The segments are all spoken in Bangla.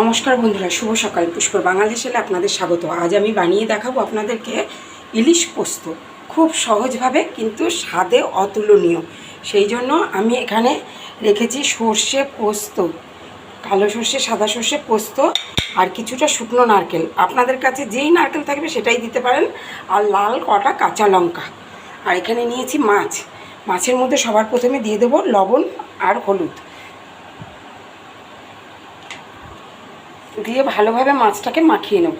নমস্কার বন্ধুরা, শুভ সকাল। পুষ্পর বাংলাদেশে আপনাদের স্বাগত। আজ আমি বানিয়ে দেখাবো আপনাদেরকে ইলিশ পোস্ত। খুব সহজভাবে কিন্তু স্বাদে অতুলনীয়। সেই জন্য আমি এখানে রেখেছি সর্ষে পোস্ত, কালো সর্ষে, সাদা সর্ষে পোস্ত আর কিছুটা শুকনো নারকেল। আপনাদের কাছে যেই নারকেল থাকবে সেটাই দিতে পারেন। আর লাল কটা কাঁচা লঙ্কা। আর এখানে নিয়েছি মাছ। মাছের মধ্যে সবার প্রথমে দিয়ে দেবো লবণ আর হলুদ। দিয়ে ভালোভাবে মাছটাকে মাখিয়ে নেব।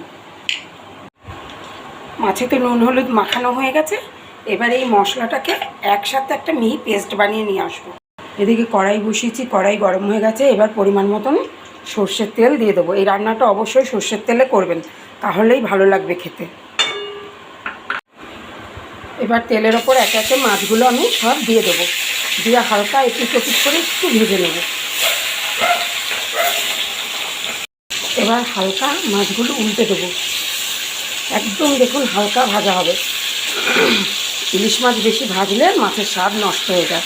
মাছে তো নুন, হলুদ মাখানো হয়ে গেছে। এবার এই মশলাটাকে একসাথে একটা মিহি পেস্ট বানিয়ে নিয়ে আসব। এদিকে কড়াই বসিয়েছি, কড়াই গরম হয়ে গেছে। এবার পরিমাণ মতন সর্ষের তেল দিয়ে দেবো। এই রান্নাটা অবশ্যই সর্ষের তেলে করবেন, তাহলেই ভালো লাগবে খেতে। এবার তেলের ওপর একে একে মাছগুলো আমি সব দিয়ে দেবো। দিয়ে হালকা একটু চপিট করে একটু ভেজে নেব। এবার হালকা মাছগুলো উল্টে দেবো। একদম দেখুন হালকা ভাজা হবে। ইলিশ মাছ বেশি ভাজলে মাছের স্বাদ নষ্ট হয়ে যায়।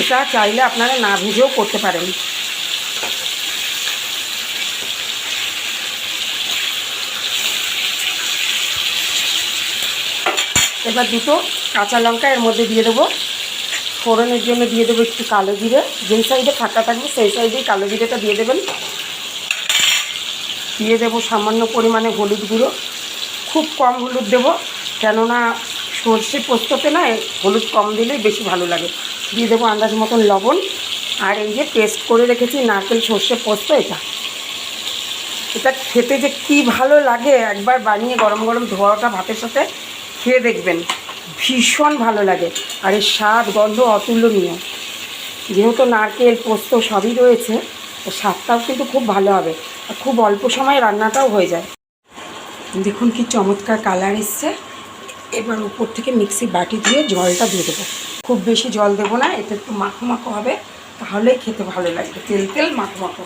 এটা চাইলে আপনারা না ভেজেও করতে পারেন। এবার দুটো কাঁচা লঙ্কা এর মধ্যে দিয়ে দেবো। ফোড়নের জন্য দিয়ে দেবো একটু কালো জিরে। যেই সাইডে ফাঁকা থাকবে, সেই সাইডেই কালো জিরেটা দিয়ে দেবেন। দিয়ে দেবো সামান্য পরিমাণে হলুদ গুঁড়ো। খুব কম হলুদ দেবো, কেননা সর্ষে পোস্ততে না হলুদ কম দিলেই বেশি ভালো লাগে। দিয়ে দেবো আন্দাজ মতন লবণ, আর এই যে পেস্ট করে রেখেছি নারকেল সর্ষে পোস্ত এটা। এটা খেতে যে কি ভালো লাগে, একবার বানিয়ে গরম গরম ধোয়াটা ভাতের সাথে খেয়ে দেখবেন। ভীষণ ভালো লাগে, আর এর স্বাদ, গন্ধ অতুলনীয়। যেহেতু নারকেল, পোস্ত সবই রয়েছে স্বাদটাও কিন্তু খুব ভালো হবে। খুব অল্প সময় রান্নাটাও হয়ে যায়। দেখুন কি চমৎকার কালার এসছে। এবার উপর থেকে মিক্সি বাটি দিয়ে জলটা দিয়ে দেবো। খুব বেশি জল দেবো না এটা একটু মাখো মাখো হবে, তাহলেই খেতে ভালো লাগবে। তেল তেল মাখো মাখো।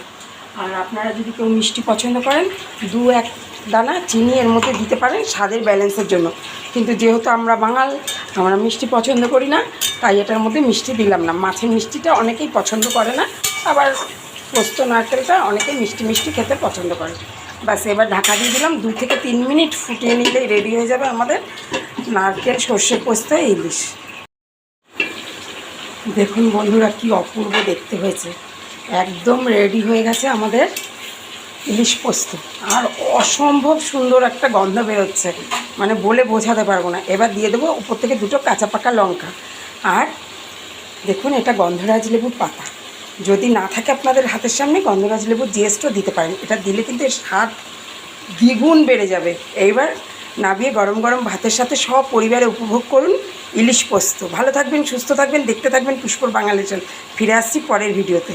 আর আপনারা যদি কেউ মিষ্টি পছন্দ করেন, দু এক দানা চিনি এর মধ্যে দিতে পারেন স্বাদের ব্যালেন্সের জন্য। কিন্তু যেহেতু আমরা বাঙাল, আমরা মিষ্টি পছন্দ করি না, তাই এটার মধ্যে মিষ্টি দিলাম না। মাছের মিষ্টিটা অনেকেই পছন্দ করে না, আবার পোস্ত নারকেলটা অনেকে মিষ্টি মিষ্টি খেতে পছন্দ করে। ব্যাস, এবার ঢাকা দিয়ে দিলাম, দু থেকে তিন মিনিট ফুটিয়ে নিলেই রেডি হয়ে যাবে আমাদের নারকেল সর্ষে পোস্ত ইলিশ। দেখুন বন্ধুরা, কি অপূর্ব দেখতে হয়েছে। একদম রেডি হয়ে গেছে আমাদের ইলিশ পোস্ত। আর অসম্ভব সুন্দর একটা গন্ধ বেরোচ্ছে মানে বলে বোঝাতে পারব না। এবার দিয়ে দেবো উপর থেকে দুটো কাঁচা পাকা লঙ্কা। আর দেখুন, এটা গন্ধরাজ লেবুর পাতা। যদি না থাকে আপনাদের হাতের সামনে, গন্ধরাজ লেবু জিএসটিও দিতে পারেন। এটা দিলে কিন্তু এর স্বাদ দ্বিগুণ বেড়ে যাবে। এইবার নাবিয়ে গরম গরম ভাতের সাথে সব পরিবারে উপভোগ করুন ইলিশ পোস্ত। ভালো থাকবেন, সুস্থ থাকবেন, দেখতে থাকবেন পুষ্পর বাঙালি চল ফিরে আসছি পরের ভিডিওতে।